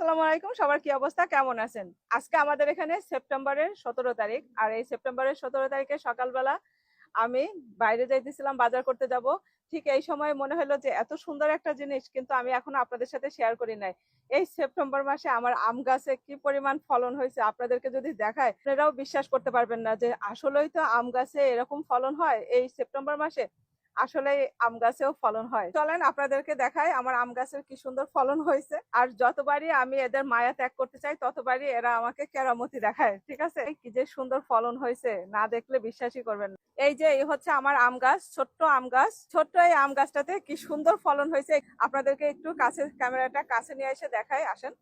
আসসালামু আলাইকুম। সবার কি অবস্থা? কেমন আছেন? আজকে আমাদের এখানে সেপ্টেম্বরের সতেরো তারিখ। আর এই সেপ্টেম্বরের সতেরো তারিখে সকালবেলা আমি বাইরে যাইতেছিলাম, বাজার করতে যাব। ঠিক এই সময় মনে হলো যে এত সুন্দর একটা জিনিস, কিন্তু আমি এখনও আপনাদের সাথে শেয়ার করি নাই। এই সেপ্টেম্বর মাসে আমার আম গাছে কি পরিমাণ ফলন হয়েছে আপনাদেরকে যদি দেখায়, আপনারাও বিশ্বাস করতে পারবেন না যে আসলেই তো আম গাছে এরকম ফলন হয়। এই সেপ্টেম্বর মাসে আসলে আম গাছেও ফলন হয়। চলেন আপনাদেরকে দেখাই আমার আম গাছের কি সুন্দর ফলন হয়েছে। আর যতবারই আমি এদের মায়া ত্যাগ করতে চাই, ততবারই এরা আমাকে কেরামতি দেখায়, ঠিক আছে? কি যে সুন্দর ফলন হয়েছে, না দেখলে বিশ্বাসই করবেন এই যে, এই হচ্ছে আমার আম গাছ, ছোট্ট আম গাছ। ছোট্ট এই আম গাছটাতে কি সুন্দর ফলন হয়েছে, আপনাদেরকে একটু কাছে ক্যামেরাটা কাছে নিয়ে এসে দেখাই, আসেন।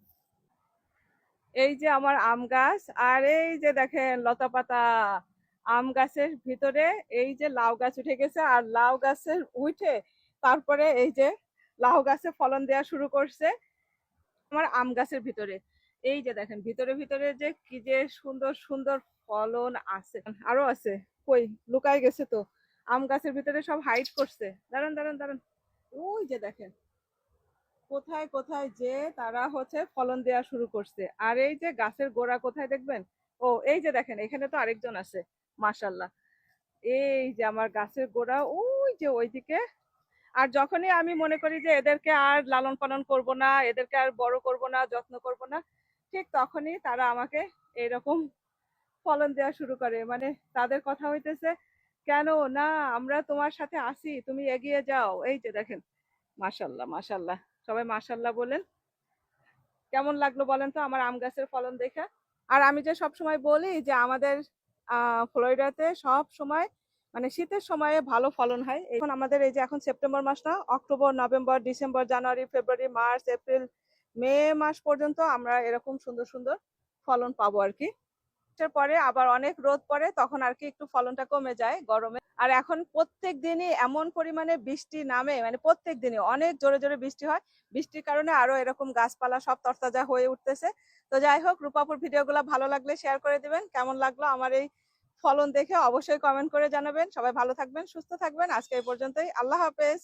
এই যে আমার আম গাছ, আর এই যে দেখেন লতা পাতা আম গাছের ভিতরে এই যে লাউ গাছ উঠে গেছে, আর লাউ গাছের উঠে তারপরে এই যে লাউ গাছে ফলন দেওয়া শুরু করছে আমার আম গাছের ভিতরে। এই যে দেখেন, ভিতরে ভিতরে যে কি যে সুন্দর সুন্দর ফলন আছে। আরও আছে, কই? লুকায় গেছে তো। আম গাছের ভিতরে সব হাইট করছে। দাঁড়ান দাঁড়ান দাঁড়ান। ওই যে দেখেন, কোথায় কোথায় যে তারা হচ্ছে ফলন দেওয়া শুরু করছে। আর এই যে গাছের গোড়া কোথায় দেখবেন? ও, এই যে দেখেন, এখানে তো আরেকজন আছে। মাশাল্লাহ। এই যে আমার গাছের গোড়া, ওই যে ওইদিকে। আর যখনই আমি মনে করি যে এদেরকে আর লালন পালন করব না, এদেরকে আর বড় করব না, যত্ন করব না, ঠিক তখনই তারা আমাকে এরকম ফলন দেওয়া শুরু করে। মানে তাদের কথা হইতেছে, কেন? না, আমরা তোমার সাথে আসি তুমি এগিয়ে যাও। এই যে দেখেন, মাশাল্লাহ মাশাল্লাহ। সবাই মাশাল্লাহ বলেন। কেমন লাগল বলেন তো আমার আম গাছের ফলন দেখে? আর আমি যে সব সময় বলি যে আমাদের ফ্লোরিডাতে সব সময় মানে শীতের সময়ে ভালো ফলন হয়। এখন আমাদের এই যে এখন সেপ্টেম্বর মাস না, October, November, December, January, February, March, April, May মাস পর্যন্ত আমরা এরকম সুন্দর সুন্দর ফলন পাবো আর কি এর পরে আবার অনেক রোদ পড়ে, তখন আর কি একটু ফলনটা কমে যায় গরমে। আর এখন প্রত্যেক দিনই এমন পরিমাণে বৃষ্টি নামে মানে প্রত্যেক দিনই অনেক জোরে জোরে বৃষ্টি হয়। বৃষ্টির কারণে আরও এরকম গাছপালা সব তরতাজা হয়ে উঠতেছে। তো যাই হোক, রূপাপুর ভিডিওগুলো ভালো লাগলে শেয়ার করে দিবেন। কেমন লাগল আমার এই ফলন দেখে অবশ্যই কমেন্ট করে জানাবেন। সবাই ভালো থাকবেন, সুস্থ থাকবেন। আজকে এই পর্যন্তই। আল্লাহ হাফেজ।